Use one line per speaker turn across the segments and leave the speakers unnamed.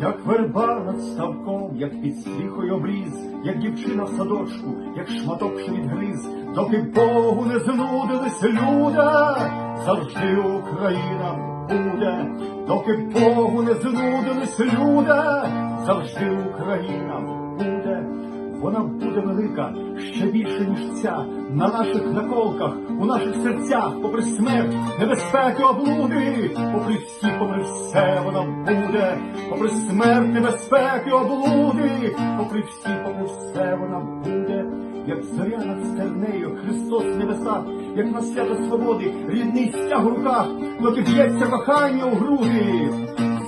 Як верба над ставком, як під стріхою обріз, як дівчина в садочку, як шматок що відгриз, доки Богу не знудились люди, завжди Україна буде, доки Богу не знудились люди, завжди Україна буде. Вона буде велика ще більше, ніж ця, на наших наколках, у наших серцях, попри смерть, небезпеки, облуди, попри смерть, небезпеки, облуди, попри всі, попри все вона буде, як зоря над стернею, Христос в небесах, як на свято свободи, рідний стяг у руках, доки б'ється кохання у груди.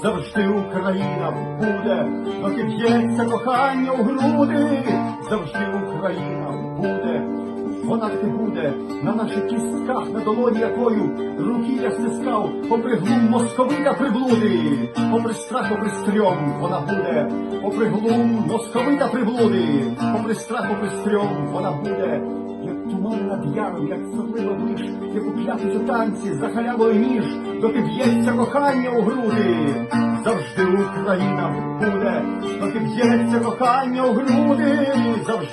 Завжди Україна буде, доки б'ється кохання у груди, завжди Україна буде, вона таки буде на наших кістках, на долоні якою. Руки я стискав, попри глум московита приблуди, попри страх, попри стрьом вона буде, попри глум московита приблуди, попри страх, попри стрьом вона буде. Як туман над яром, як сопливо ближ, як у п'ятницю танці за халявою ніж, доки б'ється кохання у груди, завжди Україна буде, доки б'ється кохання у груди, завжди.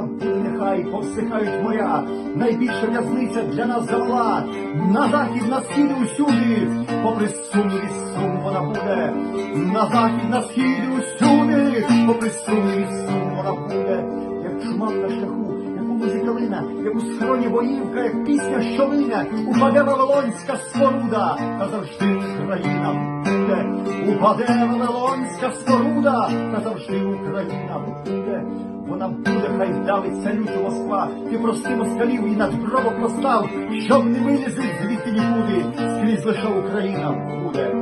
Вона буде нехай повсихають моря, найбільша в'язниця для нас завела, на захід, на схід усюди, попри сумність сум вона буде, на захід, на схід усюди, попри сумність сум вона буде, як чума на шляху, як у калина, як у схороні боївка, як пісня щовиня, упаде Вавилонська споруда, та завжди Україна буде, упаде Вавилонська споруда, та завжди Україна буде. Вона буде, хай давиться люту Москва, ти прости москалів і надгробок постав, щоб не вилізли звідти нікуди, скрізь лише Україна буде,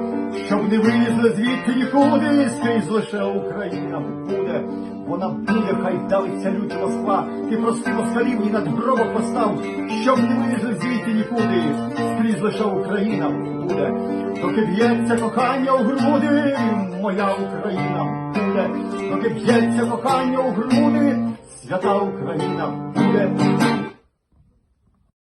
щоб не вилізли звідти нікуди, скрізь лише Україна буде. Вона буде, хай давиться люті Москва, ти прости москалів і надгробок постав, щоб не вилізли звідти нікуди, скрізь лише Україна буде. Доки б'ється кохання у груди, моя Україна буде, доки б'ється кохання у груди, свята Україна буде.